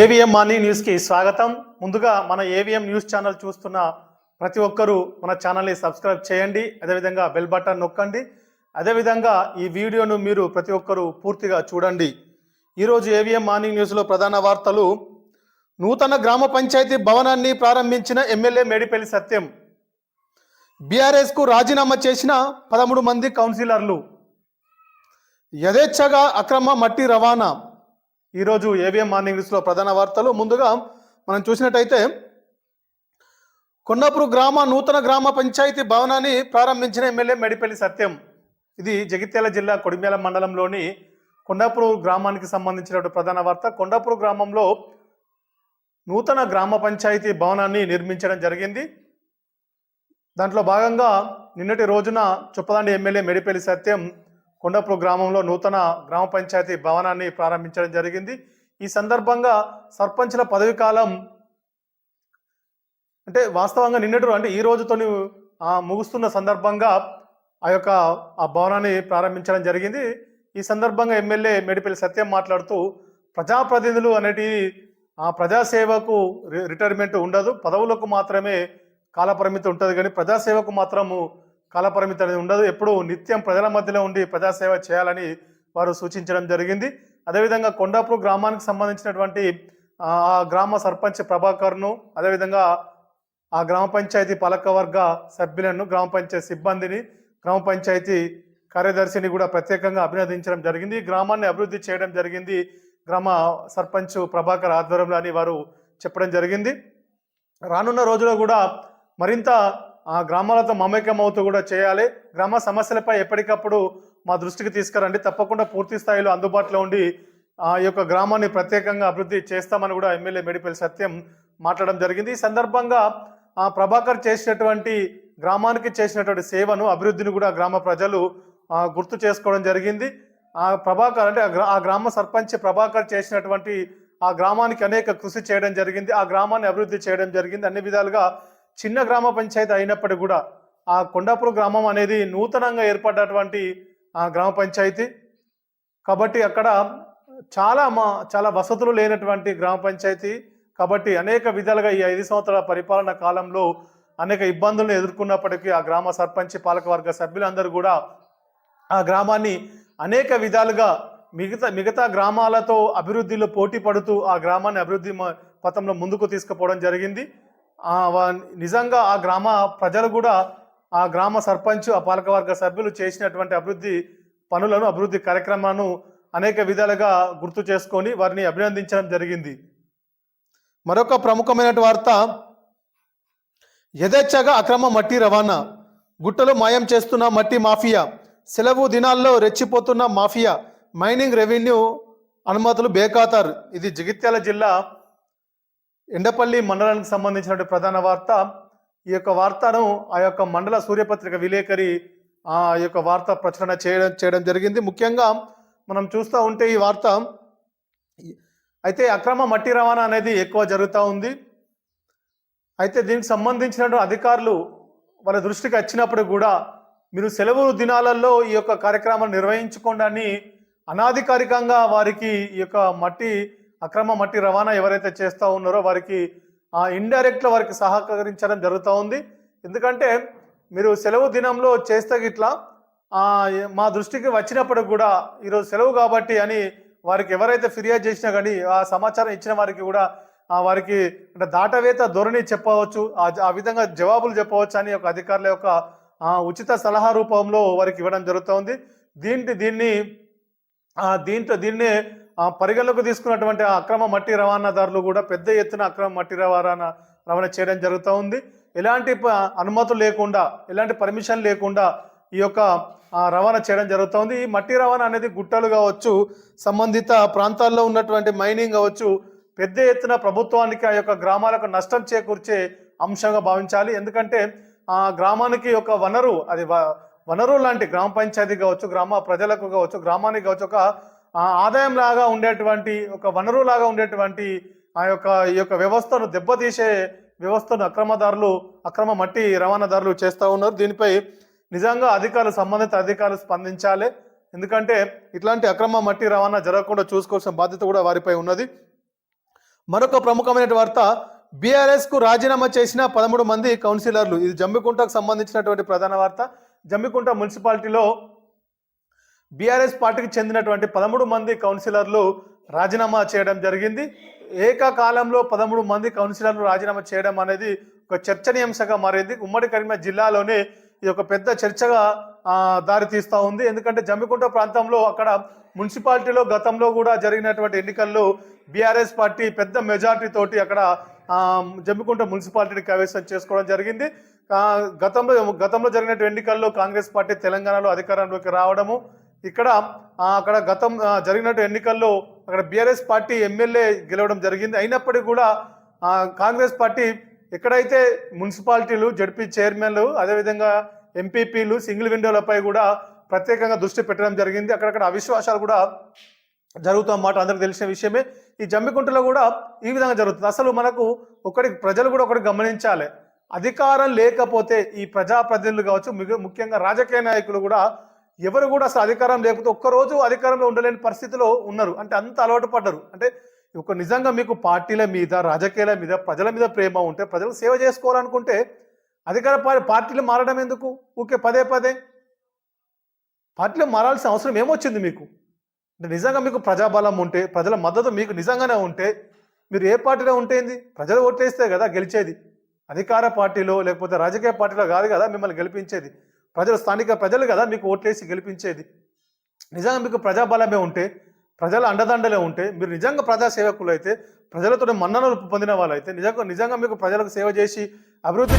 AVM morning న్యూస్కి స్వాగతం. ముందుగా మన ఏవిఎం న్యూస్ ఛానల్ చూస్తున్న ప్రతి ఒక్కరూ మన ఛానల్ని సబ్స్క్రైబ్ చేయండి. అదేవిధంగా బెల్ బటన్ నొక్కండి. అదేవిధంగా ఈ వీడియోను మీరు ప్రతి ఒక్కరూ పూర్తిగా చూడండి. ఈరోజు ఏవిఎం మార్నింగ్ న్యూస్లో ప్రధాన వార్తలు. నూతన గ్రామ పంచాయతీ భవనాన్ని ప్రారంభించిన ఎమ్మెల్యే మేడిపల్లి సత్యం. బీఆర్ఎస్కు రాజీనామా చేసిన పదమూడు మంది కౌన్సిలర్లు. యథేచ్ఛగా అక్రమ మట్టి రవాణా. ఈరోజు ఏవిఎం మార్నింగ్ న్యూస్లో ప్రధాన వార్తలు. ముందుగా మనం చూసినట్టయితే కొండాపూర్ గ్రామ నూతన గ్రామ పంచాయతీ భవనాన్ని ప్రారంభించిన ఎమ్మెల్యే మెడిపల్లి సత్యం. ఇది జగిత్యాల జిల్లా కొడిమేల మండలంలోని కొండాపూర్ గ్రామానికి సంబంధించినటువంటి ప్రధాన వార్త. కొండాపూర్ గ్రామంలో నూతన గ్రామ పంచాయతీ భవనాన్ని నిర్మించడం జరిగింది. దాంట్లో భాగంగా నిన్నటి రోజున చొప్పదండి ఎమ్మెల్యే మెడిపల్లి సత్యం కొండపూర్ గ్రామంలో నూతన గ్రామ పంచాయతీ భవనాన్ని ప్రారంభించడం జరిగింది. ఈ సందర్భంగా సర్పంచ్ల పదవి కాలం అంటే వాస్తవంగా నిన్నటి అంటే ఈ రోజుతోని ముగుస్తున్న సందర్భంగా ఆ యొక్క ఆ భవనాన్ని ప్రారంభించడం జరిగింది. ఈ సందర్భంగా ఎమ్మెల్యే మెడిపల్లి సత్యం మాట్లాడుతూ ప్రజాప్రతినిధులు అనేటివి ఆ ప్రజాసేవకు రి- రిటైర్మెంట్ ఉండదు. పదవులకు మాత్రమే కాలపరిమితి ఉంటుంది. కానీ ప్రజాసేవకు మాత్రము కాలపరిమితి అనేది ఉండదు. ఎప్పుడు నిత్యం ప్రజల మధ్యలో ఉండి ప్రజాసేవ చేయాలని వారు సూచించడం జరిగింది. అదేవిధంగా కొండాపూర్ గ్రామానికి సంబంధించినటువంటి ఆ గ్రామ సర్పంచ్ ప్రభాకర్ను అదేవిధంగా ఆ గ్రామ పంచాయతీ పాలకవర్గ సభ్యులను గ్రామ పంచాయతీ సిబ్బందిని గ్రామ పంచాయతీ కార్యదర్శిని కూడా ప్రత్యేకంగా అభినందించడం జరిగింది. గ్రామాన్ని అభివృద్ధి చేయడం జరిగింది గ్రామ సర్పంచ్ ప్రభాకర్ ఆధ్వర్యంలో అని వారు చెప్పడం జరిగింది. రానున్న రోజుల్లో కూడా మరింత ఆ గ్రామాలతో మమేకం అవుతూ కూడా చేయాలి. గ్రామ సమస్యలపై ఎప్పటికప్పుడు మా దృష్టికి తీసుకురండి. తప్పకుండా పూర్తి స్థాయిలో అందుబాటులో ఉండి ఆ యొక్క గ్రామాన్ని ప్రత్యేకంగా అభివృద్ధి చేస్తామని కూడా ఎమ్మెల్యే మెడిపల్లి సత్యం మాట్లాడడం జరిగింది. ఈ సందర్భంగా ఆ ప్రభాకర్ చేసినటువంటి గ్రామానికి చేసినటువంటి సేవను అభివృద్ధిని కూడా గ్రామ ప్రజలు గుర్తు చేసుకోవడం జరిగింది. ఆ ప్రభాకర్ అంటే ఆ గ్రా- ఆ గ్రామ సర్పంచ్ ప్రభాకర్ చేసినటువంటి ఆ గ్రామానికి అనేక కృషి చేయడం జరిగింది. ఆ గ్రామాన్ని అభివృద్ధి చేయడం జరిగింది. అన్ని విధాలుగా చిన్న గ్రామ పంచాయతీ అయినప్పటికీ కూడా ఆ కొండాపూర్ గ్రామం అనేది నూతనంగా ఏర్పడ్డటువంటి ఆ గ్రామ పంచాయతీ. కాబట్టి అక్కడ చాలా మా చాలా వసతులు లేనటువంటి గ్రామ పంచాయతీ. కాబట్టి అనేక విధాలుగా ఈ ఐదు సంవత్సరాల పరిపాలన కాలంలో అనేక ఇబ్బందులను ఎదుర్కొన్నప్పటికీ ఆ గ్రామ సర్పంచ్ పాలకవర్గ సభ్యులందరూ కూడా ఆ గ్రామాన్ని అనేక విధాలుగా మిగతా మిగతా గ్రామాలతో అభివృద్ధిలో పోటీ పడుతూ ఆ గ్రామాన్ని అభివృద్ధి మ- పథంలో ముందుకు తీసుకుపోవడం జరిగింది. నిజంగా ఆ గ్రామ ప్రజలు కూడా ఆ గ్రామ సర్పంచ్ ఆ పాలకవర్గ సభ్యులు చేసినటువంటి అభివృద్ధి పనులను అభివృద్ధి కార్యక్రమాలను అనేక విధాలుగా గుర్తు చేసుకొని వారిని అభినందించడం జరిగింది. మరొక ప్రముఖమైన వార్త యథేచ్ఛగా అక్రమ మట్టి రవాణా. గుట్టలు మాయం చేస్తున్న మట్టి మాఫియా. సెలవు దినాల్లో రెచ్చిపోతున్న మాఫియా. మైనింగ్ రెవెన్యూ అనుమతులు బేఖాతారు. ఇది జగిత్యాల జిల్లా ఎండపల్లి మండలానికి సంబంధించిన ప్రధాన వార్త. ఈ యొక్క వార్తను ఆ యొక్క మండల సూర్యపత్రిక విలేకరి ఆ యొక్క వార్త ప్రచురణ చేయడం చేయడం జరిగింది. ముఖ్యంగా మనం చూస్తూ ఉంటే ఈ వార్త అయితే అక్రమ మట్టి రవాణా అనేది ఎక్కువ జరుగుతూ ఉంది. అయితే దీనికి సంబంధించిన అధికారులు వాళ్ళ దృష్టికి వచ్చినప్పుడు కూడా మీరు సెలవు దినాలలో ఈ యొక్క కార్యక్రమాన్ని నిర్వహించుకోండి అని అనాధికారికంగా వారికి ఈ యొక్క మట్టి అక్రమ మట్టి రవాణా ఎవరైతే చేస్తూ ఉన్నారో వారికి ఇండైరెక్ట్లో వారికి సహకరించడం జరుగుతూ ఉంది. ఎందుకంటే మీరు సెలవు దినంలో చేస్తే గిట్లా మా దృష్టికి వచ్చినప్పుడు కూడా ఈరోజు సెలవు కాబట్టి అని వారికి ఎవరైతే ఫిర్యాదు చేసినా కానీ ఆ సమాచారం ఇచ్చిన వారికి కూడా ఆ, వారికి అంటే దాటవేత ధోరణి చెప్పవచ్చు ఆ విధంగా జవాబులు చెప్పవచ్చు అని ఒక అధికారుల యొక్క ఉచిత సలహా రూపంలో వారికి ఇవ్వడం జరుగుతోంది దీంట్ దీన్ని దీంట్లో దీన్నే పరిగణలోకి తీసుకున్నటువంటి ఆ అక్రమ మట్టి రవాణాదారులు కూడా పెద్ద ఎత్తున అక్రమ మట్టి రవాణా రవాణా చేయడం జరుగుతూ ఉంది. ఎలాంటి ప- అనుమతులు లేకుండా ఎలాంటి పర్మిషన్ లేకుండా ఈ యొక్క రవాణా చేయడం జరుగుతోంది ఈ మట్టి రవాణా అనేది గుట్టలు కావచ్చు సంబంధిత ప్రాంతాల్లో ఉన్నటువంటి మైనింగ్ కావచ్చు పెద్ద ఎత్తున ప్రభుత్వానికి ఆ యొక్క గ్రామాలకు నష్టం చేకూర్చే అంశంగా భావించాలి. ఎందుకంటే ఆ గ్రామానికి ఒక వనరు అది వనరు లాంటి గ్రామ పంచాయతీ కావచ్చు గ్రామ ప్రజలకు కావచ్చు గ్రామానికి కావచ్చు ఒక ఆదాయం లాగా ఉండేటువంటి ఒక వనరు లాగా ఉండేటువంటి ఆ యొక్క ఈ యొక్క వ్యవస్థను దెబ్బతీసే వ్యవస్థను అక్రమదారులు అక్రమ మట్టి రవాణాదారులు చేస్తూ ఉన్నారు. దీనిపై నిజంగా అధికారులు సంబంధిత అధికారులు స్పందించాలి. ఎందుకంటే ఇట్లాంటి అక్రమ మట్టి రవాణా జరగకుండా చూసుకోవాల్సిన బాధ్యత కూడా వారిపై ఉన్నది. మరొక ప్రముఖమైన వార్త బీఆర్ఎస్కు రాజీనామా చేసిన పదమూడు మంది కౌన్సిలర్లు. ఇది జమ్మికుంటకు సంబంధించినటువంటి ప్రధాన వార్త. జమ్మికుంట మున్సిపాలిటీలో బీఆర్ఎస్ పార్టీకి చెందినటువంటి పదమూడు మంది కౌన్సిలర్లు రాజీనామా చేయడం జరిగింది. ఏకకాలంలో పదమూడు మంది కౌన్సిలర్లు రాజీనామా చేయడం అనేది ఒక చర్చనీయాంశంగా మారింది. ఉమ్మడి కరీంనగర్ జిల్లాలోనే ఇది ఒక పెద్ద చర్చగా దారితీస్తూ దారి తీస్తూ ఉంది. ఎందుకంటే జమ్మికుంట ప్రాంతంలో అక్కడ మున్సిపాలిటీలో గతంలో కూడా జరిగినటువంటి ఎన్నికల్లో బీఆర్ఎస్ పార్టీ పెద్ద మెజార్టీ తోటి అక్కడ జమ్మికుంట మున్సిపాలిటీని కైవసం చేసుకోవడం జరిగింది. గతంలో గతంలో జరిగినటువంటి ఎన్నికల్లో కాంగ్రెస్ పార్టీ తెలంగాణలో అధికారంలోకి రావడము ఇక్కడ అక్కడ గతం జరిగినట్టు ఎన్నికల్లో అక్కడ బీఆర్ఎస్ పార్టీ ఎమ్మెల్యే గెలవడం జరిగింది. అయినప్పటికీ కూడా కాంగ్రెస్ పార్టీ ఎక్కడైతే మున్సిపాలిటీలు జడ్పీ చైర్మన్లు అదేవిధంగా ఎంపీపీలు సింగిల్ విండోలపై కూడా ప్రత్యేకంగా దృష్టి పెట్టడం జరిగింది. అక్కడక్కడ అవిశ్వాసాలు కూడా జరుగుతున్నమాట అందరికి తెలిసిన విషయమే. ఈ జమ్మికుంటలో కూడా ఈ విధంగా జరుగుతుంది. అసలు మనకు ఒకటి ప్రజలు కూడా ఒకటి గమనించాలి. అధికారం లేకపోతే ఈ ప్రజాప్రతినిధులు కావచ్చు ముఖ్యంగా రాజకీయ నాయకులు కూడా ఎవరు కూడా అసలు అధికారం లేకపోతే ఒక్కరోజు అధికారంలో ఉండలేని పరిస్థితిలో ఉన్నారు. అంటే అంత అలవాటు పడ్డారు. అంటే ఒక నిజంగా మీకు పార్టీల మీద రాజకీయాల మీద ప్రజల మీద ప్రేమ ఉంటే ప్రజలకు సేవ చేసుకోవాలనుకుంటే అధికార పార్టీలు మారడం ఎందుకు? ఊకే పదే పదే. పార్టీలు మారాల్సిన అవసరం ఏమొచ్చింది మీకు? అంటే నిజంగా మీకు ప్రజాబలం ఉంటే ప్రజల మద్దతు మీకు నిజంగానే ఉంటే మీరు ఏ పార్టీలో ఉంటేంది ప్రజలు ఓట్లేస్తే కదా గెలిచేది. అధికార పార్టీలో లేకపోతే రాజకీయ పార్టీలో కాదు కదా మిమ్మల్ని గెలిపించేది. ప్రజలు స్థానిక ప్రజలు కదా మీకు ఓట్లేసి గెలిపించేది. నిజంగా మీకు ప్రజాబలమే ఉంటే ప్రజల అండదండలే ఉంటే మీరు నిజంగా ప్రజాసేవకులు అయితే ప్రజలతో మన్ననలు పొందిన వాళ్ళు అయితే నిజంగా నిజంగా మీకు ప్రజలకు సేవ చేసి అభివృద్ధి